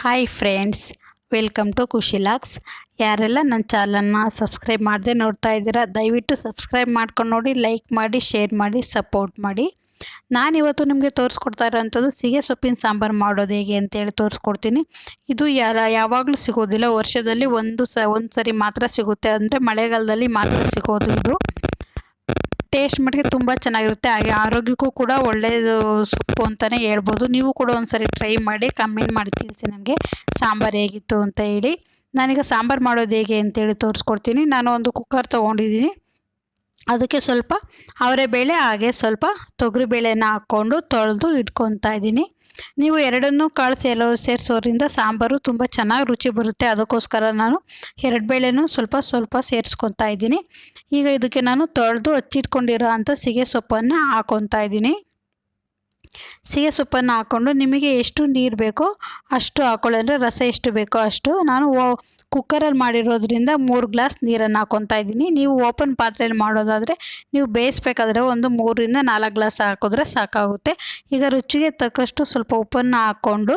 Hi friends welcome to ಖುಷಿಲಾಕ್ಸ್ ಯಾರೆಲ್ಲ ನನ್ನ ಚಾನಲ್ನ ಸಬ್ಸ್ಕ್ರೈಬ್ ಮಾಡದೆ ನೋಡ್ತಾ ಇದ್ದೀರಾ, ದಯವಿಟ್ಟು ಸಬ್ಸ್ಕ್ರೈಬ್ ಮಾಡ್ಕೊಂಡು ನೋಡಿ ಲೈಕ್ ಮಾಡಿ ಶೇರ್ ಮಾಡಿ ಸಪೋರ್ಟ್ ಮಾಡಿ. ನಾನಿವತ್ತು ನಿಮಗೆ ತೋರಿಸ್ಕೊಡ್ತಾ ಇರೋವಂಥದ್ದು ಸಿಗೆ ಸೊಪ್ಪಿನ ಸಾಂಬಾರು ಮಾಡೋದು ಹೇಗೆ ಅಂತೇಳಿ ತೋರಿಸ್ಕೊಡ್ತೀನಿ. ಇದು ಯಾರ ಯಾವಾಗಲೂ ಸಿಗೋದಿಲ್ಲ, ವರ್ಷದಲ್ಲಿ ಒಂದು ಸ ಒಂದು ಸರಿ ಮಾತ್ರ ಸಿಗುತ್ತೆ, ಅಂದರೆ ಮಳೆಗಾಲದಲ್ಲಿ ಮಾತ್ರ ಸಿಗೋದು ಇದು ಟೇಸ್ಟ್ ಮಟ್ಟಿಗೆ ತುಂಬ ಚೆನ್ನಾಗಿರುತ್ತೆ. ಹಾಗೆ ಆರೋಗ್ಯಕ್ಕೂ ಕೂಡ ಒಳ್ಳೆಯದು ಸೊಪ್ಪು ಅಂತಲೇ ಹೇಳ್ಬೋದು. ನೀವು ಕೂಡ ಒಂದ್ಸರಿ ಟ್ರೈ ಮಾಡಿ ಕಮೆಂಟ್ ಮಾಡಿ ತಿಳಿಸಿ ನನಗೆ. ಸಾಂಬಾರು ಹೇಗಿತ್ತು ಅಂತ ಹೇಳಿ. ನಾನೀಗ ಸಾಂಬಾರು ಮಾಡೋದು ಹೇಗೆ ಅಂತೇಳಿ ತೋರಿಸ್ಕೊಡ್ತೀನಿ. ನಾನು ಒಂದು ಕುಕ್ಕರ್ ತೊಗೊಂಡಿದ್ದೀನಿ. ಅದಕ್ಕೆ ಸ್ವಲ್ಪ ಬೇಳೆ ಹಾಗೆ ಸ್ವಲ್ಪ ತೊಗರಿಬೇಳೆನ ಹಾಕ್ಕೊಂಡು ತೊಳೆದು ಇಟ್ಕೊತಾ ಇದ್ದೀನಿ. ನೀವು ಎರಡನ್ನೂ ಕಾಳು ಸೇಲೋ ಸೇರಿಸೋದ್ರಿಂದ ಸಾಂಬಾರು ತುಂಬ ಚೆನ್ನಾಗಿ ರುಚಿ ಬರುತ್ತೆ. ಅದಕ್ಕೋಸ್ಕರ ನಾನು ಎರಡು ಬೇಳೆನೂ ಸ್ವಲ್ಪ ಸ್ವಲ್ಪ ಸೇರಿಸ್ಕೊತಾ ಇದ್ದೀನಿ. ಈಗ ಇದಕ್ಕೆ ನಾನು ತೊಳೆದು ಹಚ್ಚಿಟ್ಕೊಂಡಿರೋ ಅಂಥ ಸೀಗೆ ಸೊಪ್ಪನ್ನು ಹಾಕೊತಾ ಇದ್ದೀನಿ. ಸಿಹಿ ಸೊಪ್ಪನ್ನು ಹಾಕ್ಕೊಂಡು ನಿಮಗೆ ಎಷ್ಟು ನೀರು ಬೇಕೋ ಅಷ್ಟು ಹಾಕ್ಕೊಳ್ಳಿ ಅಂದರೆ ರಸ ಎಷ್ಟು ಬೇಕೋ ಅಷ್ಟು ನಾನು ಓ ಕುಕ್ಕರಲ್ಲಿ ಮಾಡಿರೋದ್ರಿಂದ ಮೂರು ಗ್ಲಾಸ್ ನೀರನ್ನು ಹಾಕ್ಕೊತಾ ಇದ್ದೀನಿ. ನೀವು ಓಪನ್ ಪಾತ್ರೆಯಲ್ಲಿ ಮಾಡೋದಾದರೆ ನೀವು ಬೇಯಿಸ್ಬೇಕಾದ್ರೆ ಒಂದು ಮೂರರಿಂದ ನಾಲ್ಕು ಗ್ಲಾಸ್ ಹಾಕಿದ್ರೆ ಸಾಕಾಗುತ್ತೆ. ಈಗ ರುಚಿಗೆ ತಕ್ಕಷ್ಟು ಸ್ವಲ್ಪ ಉಪ್ಪನ್ನು ಹಾಕ್ಕೊಂಡು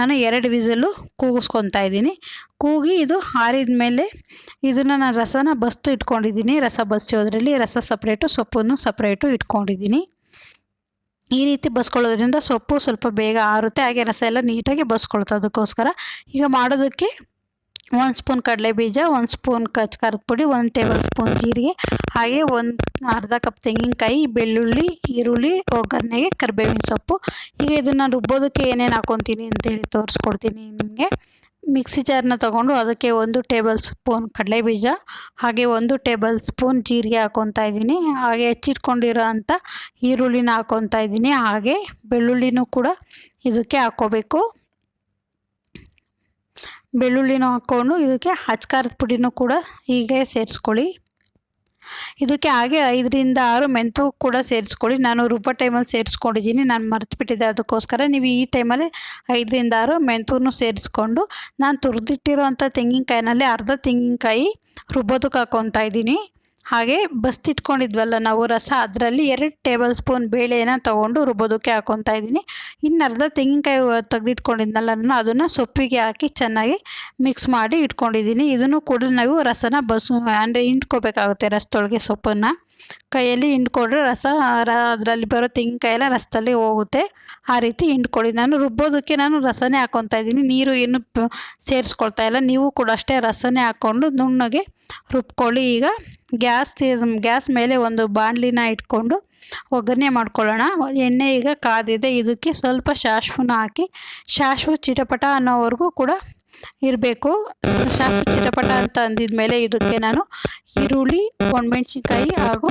ನಾನು ಎರಡು ವಿಸಲು ಕೂಗಿಸ್ಕೊತಾ ಇದ್ದೀನಿ. ಕೂಗಿ ಇದು ಆರಿದ ಮೇಲೆ ಇದನ್ನು ನಾನು ರಸನ ಬಸ್ತು ಇಟ್ಕೊಂಡಿದ್ದೀನಿ. ರಸ ಬಸಿಯೋದ್ರಲ್ಲಿ ರಸ ಸಪ್ರೇಟು ಸೊಪ್ಪನ್ನು ಸಪ್ರೇಟು ಇಟ್ಕೊಂಡಿದ್ದೀನಿ. ಈ ರೀತಿ ಬಸ್ಕೊಳ್ಳೋದ್ರಿಂದ ಸೊಪ್ಪು ಸ್ವಲ್ಪ ಬೇಗ ಆರುತ್ತೆ, ಹಾಗೆ ರಸ ಎಲ್ಲ ನೀಟಾಗಿ ಬಸ್ಕೊಳ್ತು ಅದಕ್ಕೋಸ್ಕರ ಈಗ ಮಾಡೋದಕ್ಕೆ ಒಂದು ಸ್ಪೂನ್ ಕಡಲೆ ಬೀಜ, ಒಂದು ಸ್ಪೂನ್ ಕಚ್ ಕರದ ಪುಡಿ, ಒಂದು ಟೇಬಲ್ ಸ್ಪೂನ್ ಜೀರಿಗೆ, ಹಾಗೆ ಒಂದು ಅರ್ಧ ಕಪ್ ತೆಂಗಿನಕಾಯಿ, ಬೆಳ್ಳುಳ್ಳಿ, ಈರುಳ್ಳಿ, ಒಗ್ಗರಣೆಗೆ ಕರಿಬೇವಿನ ಸೊಪ್ಪು. ಈಗ ಇದನ್ನು ರುಬ್ಬೋದಕ್ಕೆ ಏನೇನು ಹಾಕೊತೀನಿ ಅಂತೇಳಿ ತೋರಿಸ್ಕೊಡ್ತೀನಿ ನಿಮಗೆ. ಮಿಕ್ಸಿ ಜಾರನ್ನ ತಗೊಂಡು ಅದಕ್ಕೆ ಒಂದು ಟೇಬಲ್ ಸ್ಪೂನ್ ಕಡಲೆಬೀಜ ಹಾಗೆ ಒಂದು ಟೇಬಲ್ ಸ್ಪೂನ್ ಜೀರಿಗೆ ಹಾಕ್ಕೊತಾ ಇದ್ದೀನಿ. ಹಾಗೆ ಹೆಚ್ಚಿಟ್ಕೊಂಡಿರೋ ಅಂಥ ಈರುಳ್ಳಿನ ಹಾಕ್ಕೊತಾ ಇದ್ದೀನಿ. ಹಾಗೆ ಬೆಳ್ಳುಳ್ಳಿನೂ ಕೂಡ ಇದಕ್ಕೆ ಹಾಕ್ಕೋಬೇಕು ಬೆಳ್ಳುಳ್ಳಿನೂ ಹಾಕ್ಕೊಂಡು ಇದಕ್ಕೆ ಹಚ್ಕಾರದ ಪುಡಿನೂ ಕೂಡ ಹೀಗೆ ಸೇರಿಸ್ಕೊಳ್ಳಿ. ಇದಕ್ಕೆ ಹಾಗೆ ಐದರಿಂದ ಆರು ಮೆಂತು ಕೂಡ ಸೇರಿಸ್ಕೊಳ್ಳಿ. ನಾನು ರುಬ್ಬ ಟೈಮಲ್ಲಿ ಸೇರಿಸ್ಕೊಂಡಿದ್ದೀನಿ. ನಾನು ಮರೆತುಬಿಟ್ಟಿದ್ದೆ ಅದಕ್ಕೋಸ್ಕರ ನೀವು ಈ ಟೈಮಲ್ಲಿ ಐದರಿಂದ ಆರು ಮೆಂತೂನು ಸೇರಿಸ್ಕೊಂಡು ನಾನು ತುರಿದಿಟ್ಟಿರೋಂಥ ತೆಂಗಿನಕಾಯಿನಲ್ಲಿ ಅರ್ಧ ತೆಂಗಿನಕಾಯಿ ರುಬ್ಬೋದಕ್ಕೆ ಹಾಕ್ಕೊತಾ ಇದ್ದೀನಿ. ಹಾಗೆ ಬಸ್ತಿಟ್ಕೊಂಡಿದ್ವಲ್ಲ ನಾವು ರಸ, ಅದರಲ್ಲಿ ಎರಡು ಟೇಬಲ್ ಸ್ಪೂನ್ ಬೇಳೆನ ತೊಗೊಂಡು ರುಬ್ಬೋದಕ್ಕೆ ಹಾಕ್ಕೊತಾ ಇದ್ದೀನಿ. ಇನ್ನು ಅರ್ಧ ತೆಂಗಿನಕಾಯಿ ತೆಗೆದಿಟ್ಕೊಂಡಿದ್ನಲ್ಲ ನಾನು, ಅದನ್ನು ಸೊಪ್ಪಿಗೆ ಹಾಕಿ ಚೆನ್ನಾಗಿ ಮಿಕ್ಸ್ ಮಾಡಿ ಇಟ್ಕೊಂಡಿದ್ದೀನಿ. ಇದನ್ನು ಕೂಡ ನಾವು ರಸನ ಬಸ್, ಅಂದರೆ ಹಿಂಡ್ಕೋಬೇಕಾಗುತ್ತೆ ರಸದೊಳಗೆ ಸೊಪ್ಪನ್ನು. ಕೈಯಲ್ಲಿ ಹಿಂಡ್ಕೊಂಡ್ರೆ ರಸ ಅದರಲ್ಲಿ ಬರೋ ತೆಂಗಿನಕಾಯಿ ರಸದಲ್ಲಿ ಹೋಗುತ್ತೆ. ಆ ರೀತಿ ಹಿಂಡ್ಕೊಳ್ಳಿ ನಾನು ರುಬ್ಬೋದಕ್ಕೆ ನಾನು ರಸನೇ ಹಾಕ್ಕೊತಾ ಇದ್ದೀನಿ. ನೀರು ಏನು ಸೇರಿಸ್ಕೊಳ್ತಾ ಇಲ್ಲ. ನೀವು ಕೂಡ ಅಷ್ಟೇ ರಸನೇ ಹಾಕ್ಕೊಂಡು ನುಣ್ಣಗೆ ರುಬ್ಕೊಳ್ಳಿ. ಈಗ ಗ್ಯಾಸ್ ಗ್ಯಾಸ್ ಮೇಲೆ ಒಂದು ಬಾಣಲಿನ ಇಟ್ಕೊಂಡು ಒಗ್ಗರಣೆ ಮಾಡ್ಕೊಳ್ಳೋಣ. ಎಣ್ಣೆ ಈಗ ಕಾದಿದೆ. ಇದಕ್ಕೆ ಸ್ವಲ್ಪ ಶಾಶ್ವನ ಹಾಕಿ, ಶಾಶ್ವ ಚಿಟಪಟ ಅನ್ನೋವರೆಗೂ ಕೂಡ ಇರಬೇಕು. ಶಾಶ್ವ ಚಿಟಪಟ ಅಂತ ಅಂದಿದ ಮೇಲೆ ಇದಕ್ಕೆ ನಾನು ಈರುಳ್ಳಿ, ಒಣಮೆಣ್ಸಿನ್ಕಾಯಿ ಹಾಗೂ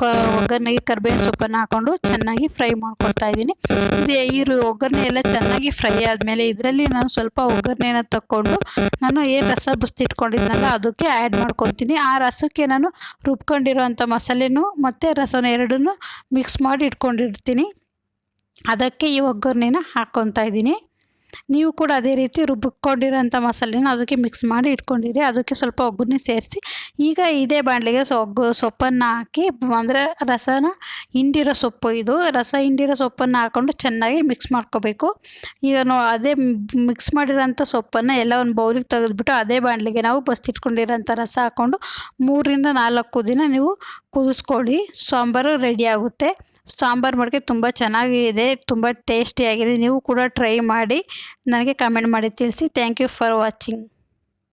ಕ ಒಗ್ಗರಣೆಗೆ ಕರ್ಬೇವಿನ ಸೊಪ್ಪನ್ನು ಹಾಕ್ಕೊಂಡು ಚೆನ್ನಾಗಿ ಫ್ರೈ ಮಾಡ್ಕೊಳ್ತಾ ಇದ್ದೀನಿ. ಇದು ಈರು ಒಗ್ಗರಣೆ ಎಲ್ಲ ಚೆನ್ನಾಗಿ ಫ್ರೈ ಆದಮೇಲೆ ಇದರಲ್ಲಿ ನಾನು ಸ್ವಲ್ಪ ಒಗ್ಗರಣೆನ ತಕ್ಕೊಂಡು ನಾನು ಏನು ರಸ ಬಸ್ತಿಟ್ಕೊಂಡಿದ್ನಲ್ಲ ಅದಕ್ಕೆ ಆ್ಯಡ್ ಮಾಡ್ಕೊತೀನಿ. ಆ ರಸಕ್ಕೆ ನಾನು ರುಬ್ಕೊಂಡಿರೋಂಥ ಮಸಾಲೆನೂ ಮತ್ತು ರಸನ ಎರಡನ್ನೂ ಮಿಕ್ಸ್ ಮಾಡಿ ಇಟ್ಕೊಂಡಿರ್ತೀನಿ. ಅದಕ್ಕೆ ಈ ಒಗ್ಗರಣೆನ ಹಾಕ್ಕೊತಾ ಇದ್ದೀನಿ. ನೀವು ಕೂಡ ಅದೇ ರೀತಿ ರುಬ್ಬಿಕೊಂಡಿರೋಂಥ ಮಸಾಲೆನ ಅದಕ್ಕೆ ಮಿಕ್ಸ್ ಮಾಡಿ ಇಟ್ಕೊಂಡಿರಿ. ಅದಕ್ಕೆ ಸ್ವಲ್ಪ ಒಗ್ಗರಣೆ ಸೇರಿಸಿ. ಈಗ ಇದೇ ಬಾಣಲೆಗೆ ಒಗ್ಗು ಸೊಪ್ಪನ್ನು ಹಾಕಿ, ಅಂದರೆ ರಸನ ಹಿಂಡಿರೋ ಸೊಪ್ಪು ಇದು. ರಸ ಹಿಂಡಿರೋ ಸೊಪ್ಪನ್ನು ಹಾಕ್ಕೊಂಡು ಚೆನ್ನಾಗಿ ಮಿಕ್ಸ್ ಮಾಡ್ಕೋಬೇಕು. ಈಗ ನೋ, ಅದೇ ಮಿಕ್ಸ್ ಮಾಡಿರೋಂಥ ಸೊಪ್ಪನ್ನು ಎಲ್ಲ ಒಂದು ಬೌಲಿಗೆ ತೆಗೆದುಬಿಟ್ಟು ಅದೇ ಬಾಣಲೆಗೆ ನಾವು ಬಸ್ತಿಟ್ಕೊಂಡಿರೋಂಥ ರಸ ಹಾಕ್ಕೊಂಡು ಮೂರರಿಂದ ನಾಲ್ಕು ದಿನ ನೀವು ಕುದಿಸ್ಕೊಳ್ಳಿ. ಸಾಂಬಾರು ರೆಡಿ ಆಗುತ್ತೆ. ಸಾಂಬಾರು ಮಾಡೋಕ್ಕೆ ತುಂಬ ಚೆನ್ನಾಗಿದೆ, ತುಂಬ ಟೇಸ್ಟಿಯಾಗಿದೆ ನೀವು ಕೂಡ ಟ್ರೈ ಮಾಡಿ, ನನಗೆ ಕಮೆಂಟ್ ಮಾಡಿ ತಿಳಿಸಿ. Thank you for watching